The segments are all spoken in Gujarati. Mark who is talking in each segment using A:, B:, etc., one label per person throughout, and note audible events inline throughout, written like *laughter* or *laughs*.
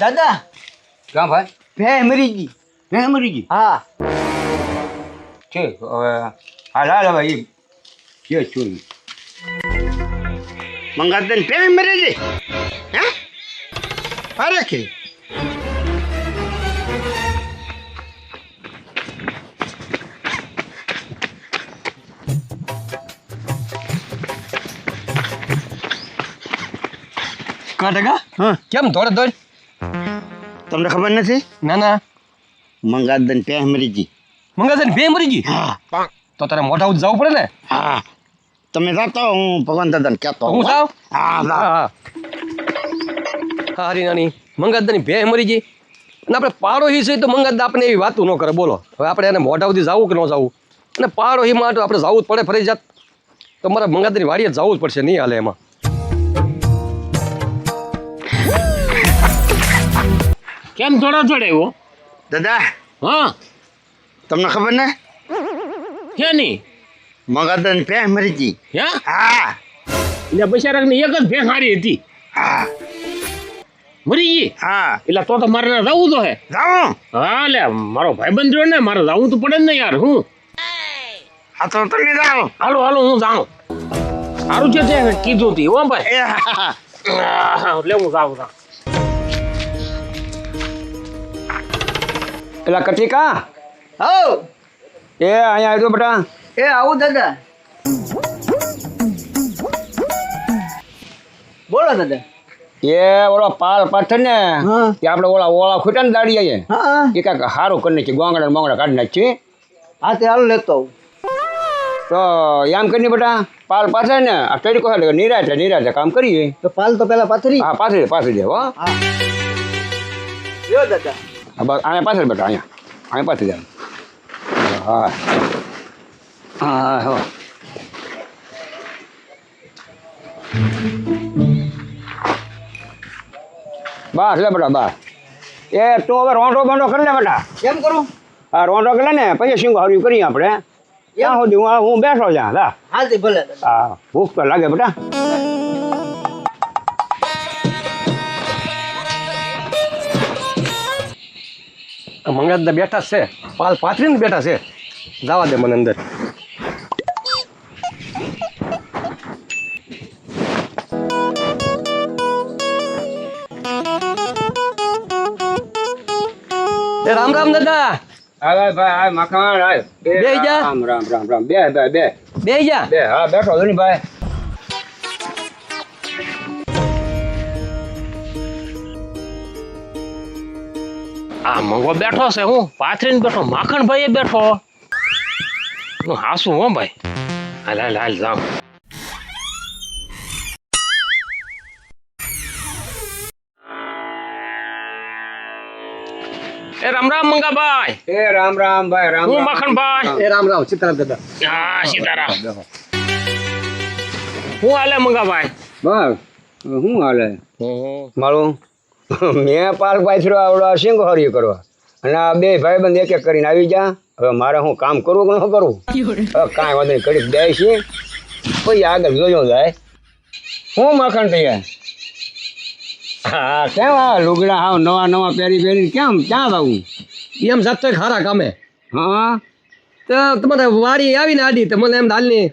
A: દાદા!
B: ક્યાં ભાઈ?
A: ભે મરી ગઈ.
B: ભે મરી ગઈ?
A: હા.
B: ઠીક હવે હાલ હાલ હવે એ છું ઈ.
C: મંગાતન ભે મરી ગઈ? હે? અરે કે.
A: કાટકા
C: હા.
A: કેમ દોડ દોડ
C: તમને ખબર નથી?
A: ના ના.
C: મંગાતન પે મરી ગઈ
A: મંગા છે બે મરી ગઈ
C: હા.
A: તો તારે મોઢા ઉધ જવું પડે ને?
C: હા. તમે જાતો હું ભગવાન દાદાને કહેતો
A: હું જાઉં?
C: હા
A: હા. હા. હરી નાની. મંગાદાની ભે મરી ગઈ અને આપણે પાડોહી છે તો મંગાદ આપણે એવી વાતું ન કરે બોલો. હવે આપણે એને મોઢા સુધી જવું કે ન જવું? અને પાડોહી માટે આપણે જવું જ પડે ફરજિયાત. તો મારે મંગાદાની વાડીએ જવું જ પડશે નહીં હાલે એમાં.
D: કેમ થોડો ચડાવ્યો
C: દાદા
D: હા.
C: તમને ખબર ને?
D: નહીં
C: મંગાતન પે મરી ગઈ.
D: હે?
C: હા.
D: એટલે બિચારાને એક જ ભેંસ હારી હતી.
C: હા.
D: મરી ગઈ?
C: હા.
D: એટલે તો તો મારે જવું તો હે.
C: જાઓ
D: હા લે મારો ભાઈબંધ રહ્યો ને મારે જવું તો પડે ને યાર હું?
C: હા તો તમે જાઓ.
D: હાલો હાલો હું જાઉં. સારું છે તે કીધું તી હો ભાઈ. લેવું *laughs* લે હું જાઉં જાઉં.
B: પેલા કટિકા?
A: હો
B: એ અહીંયા આવ્યો બેટા.
A: એ આવું દાદા. બોલો દાદા.
B: એ ઓલો પાલ પાથર ને. કે આપણે ઓલા ઓલા ખૂટા ને દાડી આવીએ
A: હા.
B: એ કાંઈક સારું કરી નાખી ગોંગડા મોંગડા કાઢી નાખી.
A: હા તે હાલ લેતો આવું.
B: તો એમ કરીને બેટા પાલ પાથર ને આ તડકો છે નિરાતે નિરાતે કામ કરીએ.
A: તો પાલ તો પેલા પાથરી.
B: હા પાથરી પાથરી દેવો હો.
A: દાદા.
B: બસ અહીંયા પાછળ બેટા અહીંયા. અહીંયા પાછી દે હા. હા હા બસ લે બેટા બસ. એ તું હવે રોંઢો બોંઢો કરી લે બેટા.
A: કેમ કરું?
B: હા રોંઢો કરી લે ને પછી શું હાર્યું કરીએ આપણે. ત્યાં સુધી હું હું બેસો જ્યાં લા.
A: હા ભલે.
B: હા ભૂખ તો લાગે બેટા.
A: મંગાદા બેઠા છે. પાલ પાથરીને બેઠા છે. જવા દે મને અંદર. એ રામ રામ દાદા.
B: હાય ભાઈ હાય મખાણ હાય
A: બે જા.
B: રામ રામ રામ રામ. બે બે બે.
A: બે જા.
B: બે હા બેઠો ધોની ભાઈ.
D: આ મંગો બેઠો છે હું. પાથરીને બેઠો. માખણ ભાઈ બેઠો. હું હાસું હો ભાઈ. હાલ હાલ હાલ જાઉં એ રામ રામ મંગાભાઈ.
B: એ રામ રામ ભાઈ રામ
D: હું
B: માખણ
D: માખણભાઈ?
A: એ રામ રામ સીતારામ દાદા.
D: હા સીતારામ. હું હાલે મંગાભાઈ?
B: બસ હું હાલે. મારું *laughs* મેં પાર્ક પાથર્યો આવડો સિંગ હર્યો કરવા. અને આ બે ભાઈબંધ એક એક કરીને આવી જા. હવે મારે હું કામ કરવું કે ન કરવું? હવે કાંઈ વાંધો નહીં કરી દે છે. પછી આગળ જોયો જાય. હું માખણ તૈયાર? હા કેમ આ લુગડા હાવ નવા નવા પહેરી પહેરીને કેમ? ક્યાં આવું
A: એમ જાતો ખારા કામે.
B: હા?
A: તો તમારે વાડી આવીને આડી તો મને એમ દાલની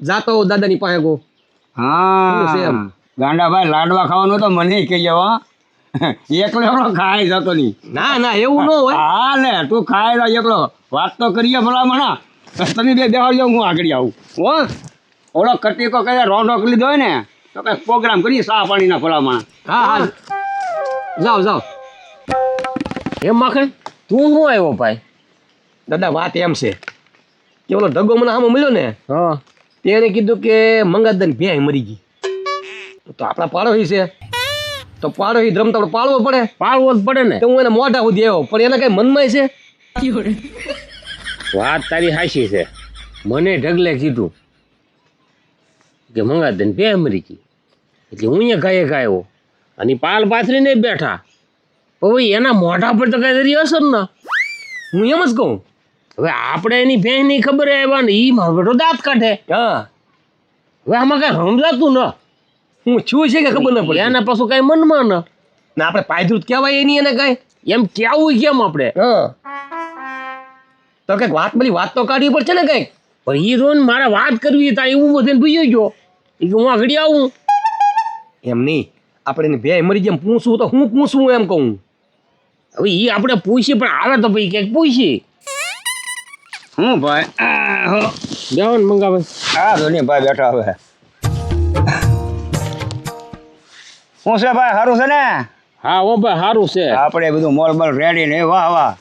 A: જાતો દાદાની પાસે ગો હા. ગાંડા ભાઈ
B: હા ગાંડાભાઈ લાડવા ખાવાનું તો મને કહી જાવ એકલો ખાઈ જતો નહીં.
A: ના ના એવું ન હોય.
B: હા લે તું ખાઈ રહ્યો એકલો. વાત તો કરીએ ભલામણા તમે બે બેહો જાવ હું આગળ આવું. હો? ઓલો કટીકો કહે રોંડો લીધો હોય ને તો કઈ પ્રોગ્રામ કરીએ સા પાણીના ભલામણા.
A: હા હા. જાઓ જાઓ.
D: એમ માખણ? તું શું આવ્યો ભાઈ?
A: દાદા વાત એમ છે. કે ઓલો ઢગો મને આમાં મળ્યો ને
D: હા.
A: તેને કીધું કે મંગાદન ભેય મરી ગઈ. તો આપણા પાડોશી છે. તો પાડોશી ધર્મ તો આપણે પાળવો પડે.
D: પાળવો જ પડે ને.
A: તો હું એને મોઢા સુધી આવ્યો. પણ એના કઈ મનમાં છે?
D: વાત તારી હાશી છે. મને ઢગલે કીધું કે મંગાદન બે અમરીકી. એટલે હું અહીંયા ગાયે ગાયો. અને પાલ પાથરીને બેઠા. ભાઈ એના મોઢા પર તો કઈ તરી અસર ના.
A: હું એમ જ કહું.
D: હવે આપણે એની ભેંની ખબર આવ્યા ને એ મારો બેટો દાંત કાઢે.
A: હા.
D: હવે આમાં કઈ સમજાતું ન.
A: હું છું છે કે ખબર ન પડે
D: એના પાછું કઈ મનમાં ના.
A: ને આપણે પાયદૃત કહેવાય એની એને કઈ?
D: એમ કેવું કેમ આપણે?
A: હા. તો કંઈક વાત બધી વાત તો કાઢવી પડશે ને કંઈક?
D: પણ એ રોન મારે વાત કરવી તા એવું બધે ભૂયો ગયો. એ કે હું આગળ આવું.
A: એમ નહીં. આપણે એને બે મરી જેમ પૂછવું તો હું પૂછવું એમ કહું.
D: હવે એ આપણે પૂછીએ પણ આવે તો ભાઈ ક્યાંક પૂછીએ.
B: હું ભાઈ? આ હો.
D: ને મંગાવે.
B: હા ધોની ભાઈ બેઠા હવે. શું છે ભાઈ સારું છે ને?
D: હા ઓ ભાઈ સારું છે.
B: આપણે બધું મોલ મોલ રેડી ને વાહ વાહ.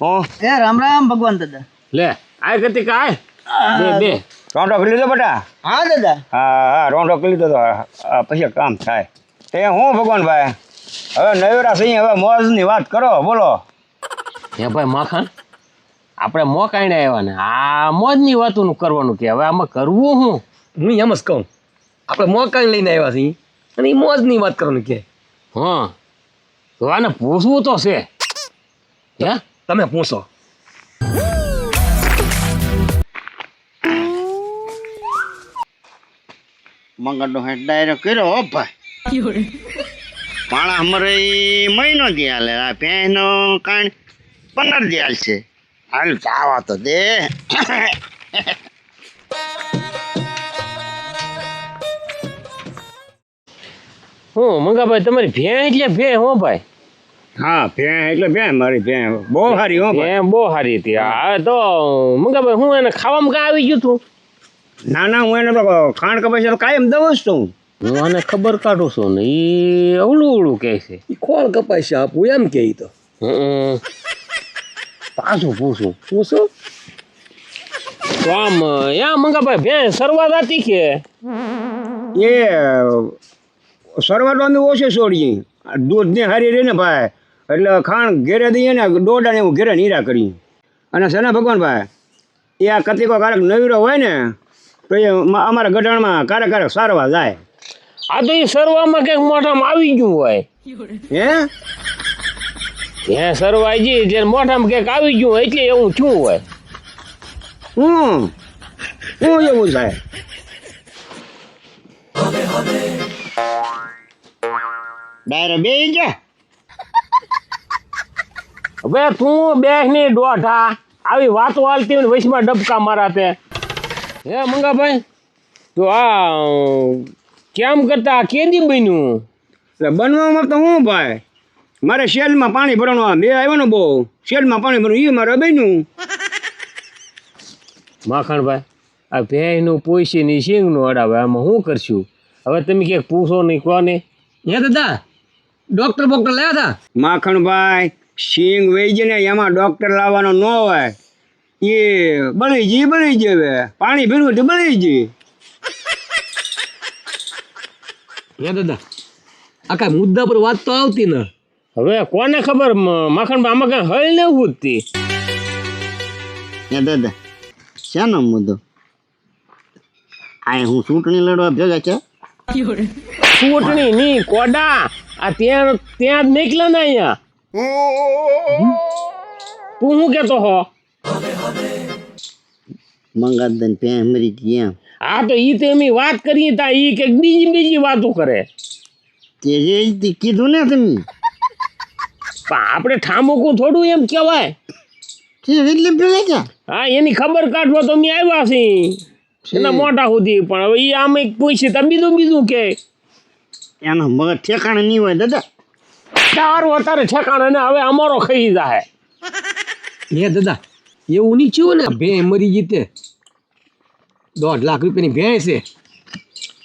B: હે?
C: એ રામ રામ ભગવાન દાદા.
D: લે આય કતી કાય બે બે.
B: રોંડો કરી લીધો બેટા?
C: હા દાદા.
B: હા હા રોંડો કરી લીધો તો પછી કામ થાય. તે હું ભગવાન ભાઈ? હવે નવેરા સહી હવે મોજની વાત કરો બોલો.
D: હે ભાઈ માખણ? આપણે મોકાઈને આવ્યા ને. આ મોજની વાતોનું કરવાનું કે હવે આમાં કરવું હું?
A: હું એમ જ કહું. આપણે મોકાઈને લઈને આવ્યા છીએ. અને એ મોજની વાત કરવાનું કે.
D: હા. તો આને પૂછવું તો છે. હે?
A: તમે પૂછો.
C: મંગળનો હેડ ડાયરેક્ટ કર્યો હો ભાઈ. પાણા અમારે મહિનો દી હાલે આ પહેનો કાણ પંદર દી હાલ છે. હાલ ચાવા તો દે.
D: હું? મંગાભાઈ તમારી ભેં એટલે ભેં હો ભાઈ?
B: હા ભેં એટલે ભેં મારી ભેં બહુ સારી હો ભાઈ.
D: ભેં બહુ સારી હતી. હા. તો મંગાભાઈ હું એને ખાવામાં કાં આવી ગયું તું?
B: ના ના હું એને ખાણ કપાઈ કાયમ દઉં જ છું.
D: હું આને ખબર કાઢું છું ને એ અવળું અવળું કહે છે.
A: એ ખોળ કપાય છે આપું? એમ કે તો.
D: હમ. પાછું પૂછું.
A: પૂછું?
D: તો આમ યા મંગાભાઈ ભેં શરૂઆત હતી કે?
B: એ શરૂઆત અમે ઓછી છોડીએ દૂધની હારી રહીને ભાઈ. એટલે ખાણ ઘેરે દઈએ ને દોડાને એવું ઘેરે નીરા કરીએ. અને શેના ભગવાન ભાઈ એ આ કતિકો કારક નવીરો હોય ને તો એ અમારા ગઢાણમાં કારક કારક સારવા જાય.
D: આ તો એ સરવામાં કંઈક મોઢામાં આવી ગયું હોય.
B: હે?
D: હે સરવાઈ જે મોઢામાં કંઈક આવી ગયું હોય એટલે એવું થયું હોય.
B: હું? હું એવું થાય?
C: ડાયરેક્ટ બે ગયા
D: હવે તું બેહની દોઢા. આવી વાતો હાલતી હોય ને વચમાં ડબકા મારા તે હે મંગાભાઈ તો આ કેમ કરતા? કેદી બન્યું?
B: એટલે બનવામાં તો હું ભાઈ? મારે શેલમાં પાણી ભરવાનું બે આવ્યો ને બહુ. શેલમાં પાણી ભરવાનું એ મારે બન્યું.
D: માખણભાઈ આ ભેંસનું પોઈસીની શીંગનું અડાવે આમાં શું કરશું? હવે તમે ક્યાંક પૂછો નહીં કોને?
A: હે દાદા ડોક્ટર બોક્ટર લાવ્યા હતા?
B: માખણભાઈ સિંગ ને એમાં ડોક્ટર લાવવાનો ન હોય. એ બળી જી બળી જવે પાણી ભીનું તો બળી જી
A: હે દાદા આ કાંઈ મુદ્દા પર વાત તો આવતી ને.
D: હવે કોને ખબર માખણભાઈ આમાં કાંઈ હળ ને ઉઠતી
C: એ દાદા શાનો મુદ્દો? આ હું ચૂંટણી લડવા ભેગા છે?
D: ચૂંટણી ની કોડા. આ ત્યાં ત્યાં જ નીકળે ને અહીંયા. તું શું કેતો હો?
C: મંગાદન પે મરી ગયા
D: હા તો ઈ તો એમની વાત કરીએ તા ઈ કે બીજી બીજી વાતો કરે.
C: તે જે કીધું ને તમે.
D: પણ આપણે ઠામુકું થોડું એમ કહેવાય.
C: એટલે ભેગા છે
D: હા એની ખબર કાઢવા તો અમે આવ્યા છીએ. એના મોટા સુધી પણ હવે ઈ આમે પૂછે તો બીજું બીજું કે?
C: એનો મગજ ઠેકાણે નહીં હોય દાદા.
D: તારું અત્યારે ઠેકાણે ને હવે અમારો ખાઈ જાય
A: હે દાદા એવું નહીં થયું ને? ભે મરી ગઈ તે. દોઢ લાખ રૂપિયાની ભેંસ છે.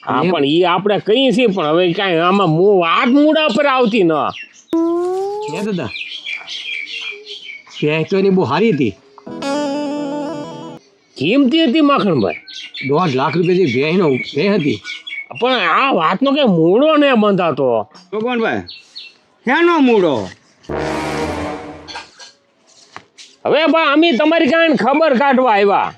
D: હા પણ એ આપણે કહીએ છીએ પણ હવે કાંઈ આમાં મો વાત મૂડા પર આવતી ન.
A: હે દાદા ભેંસ તો એની બહુ સારી હતી.
D: કિંમતી હતી માખણભાઈ.
A: દોઢ લાખ રૂપિયાની ભેંસનો ભેંસ હતી.
D: પણ આ વાતનો કે મૂળો ને બંધાતો.
B: ભગવાનભાઈ શેનો મૂડો
D: હવે બા અમે તમારી કાંઈ ખબર કાઢવા આવ્યા.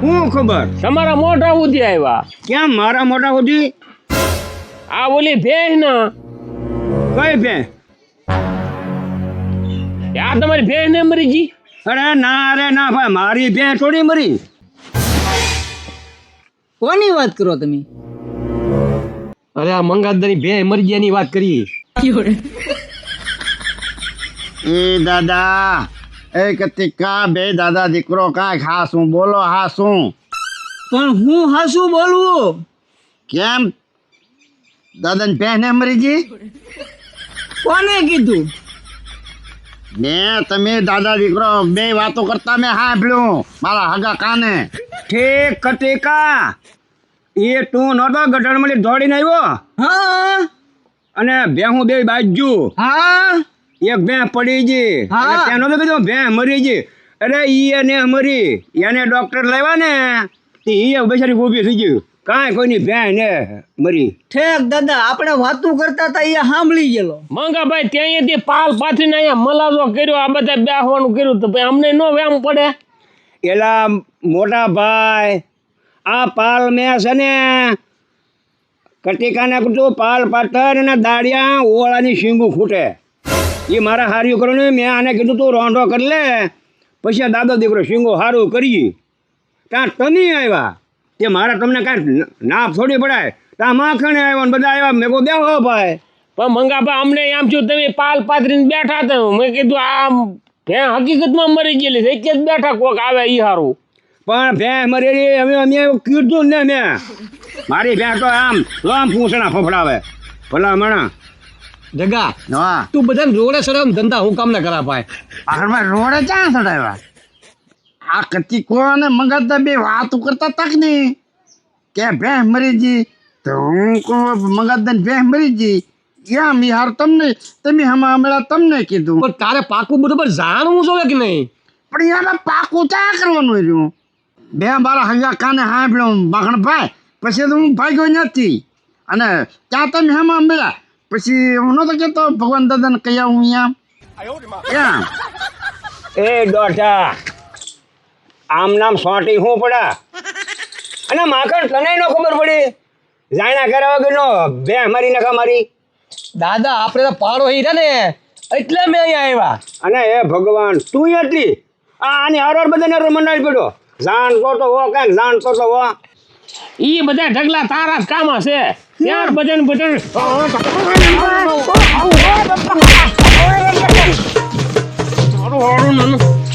B: શું ખબર?
D: તમારા મોઢા સુધી આવ્યા.
B: કેમ મારા મોટા સુધી?
D: આ ઓલી ભેંસ ના.
B: કઈ ભેંસ?
D: આ તમારી ભેંસ ને મરી ગઈ?
B: અરે ના અરે ના ભાઈ મારી ભેંસ થોડી મરી.
C: કોની વાત કરો તમે?
A: અરે આ મંગાદરી બે મરી વાત કરી.
C: એ દાદા એ કતિકા બે દાદા દીકરો કાંઈક હાસું? બોલો હાસું.
B: પણ હું હાસું બોલવું?
C: કેમ? દાદાની બહેને મરી ગઈ
B: કોને કીધું?
C: ને તમે દાદા દીકરો બે વાતો કરતા મેં સાંભળ્યું. મારા હગા કાને.
B: ઠીક કટિકા. એ તું નતો મળી દોડીને આવ્યો? હા. અને બે હું બે બાજુ. હા. એક બે પડી ગઈ. હા. એનો તો કીધું બે મરી ગઈ. અરે ઈ એને મરી. એને ડોક્ટર લેવા ને. એ બેચારી ઊભી થઈ ગયું કાંઈ કોઈની બે ને મરી.
E: ઠેક દાદા આપણે વાતું કરતા હતા એ સાંભળી ગયેલો.
D: મંગાભાઈ ત્યાંથી પાલ પાથરીને અહીંયા મલાજો કર્યો આ બધા બેસવાનું કર્યું તો ભાઈ અમને નો વેમ પડે?
B: એલા મોટા ભાઈ આ પાલ મેં છે ને કટિકાને કીધું પાલ પાથર અને દાડિયા ઓળાની શીંગું ખૂટે એ મારા હાર્યું કરો ને મેં આને કીધું તું રોંઢો કરી લે પછી આ દાદો દીકરો શીંગો સારું કરી ત્યાં તમે આવ્યા. તે મારે તમને કાંઈ નાપ છોડી પડાય? ત્યાં માખણે આવ્યા ને બધા આવ્યા. મેં કહું બેહો ભાઈ.
D: પણ મંગાભાઈ અમને આમ છું તમે પાલ પાથરીને બેઠા હતા. મેં કીધું આ ભેં હકીકતમાં મરી ગયેલી છે. એક જ બેઠા કોક આવે ઈ હારું.
B: પણ ભેં મરી અમે અમે કીધું ને મેં. મારી ભેં તો આમ આમ પૂંછણા ફફડાવે. ભલા મણા.
A: જગા
C: હા.
A: તું બધાને જોડે સર ધંધા હું કામ ના કરા ભાઈ.
C: રોડે ક્યાં ચડાવ્યા? આ કતિકો અને મંગાતા બે વાતો કરતા તક ને કે ભેંસ મરી ગઈ? તો હું કહું મંગાતા ભેંસ મરી યા એમ યાર તમને તમે હમણાં હમણાં તમને કીધું.
A: પણ તારે પાકું બરોબર જાણવું જોવે કે નહીં?
C: પણ યાર પાકું ચા કરવાનું રહ્યું? બે મારા હંગા કાને સાંભળ્યો માખણ ભાઈ પછી તો હું ભાગ્યો નથી. અને ત્યાં તમે હમણાં મળ્યા? પછી હું નતો કહેતો ભગવાન દાદાને કહ્યા હું અહીંયા.
B: એ દોઢા આમ નામ સોટી શું પડા? અને માખણ તને નો ખબર પડી? જાણ્યા કર્યા વગરનો બે મારી નખા મારી.
A: દાદા આપણે તો પાડો હી ને. એટલે મેં અહીંયા આવ્યા.
B: અને એ ભગવાન તું હતી આ આની હારવાર બધાને મંડાવી પડ્યો. જાણતો તો હો કાંઈક જાણતો તો હો.
D: ઈ બધા ઢગલા તારા જ કામ હશે. ત્યાર ભજન ભજન. મારું હારું નાનું.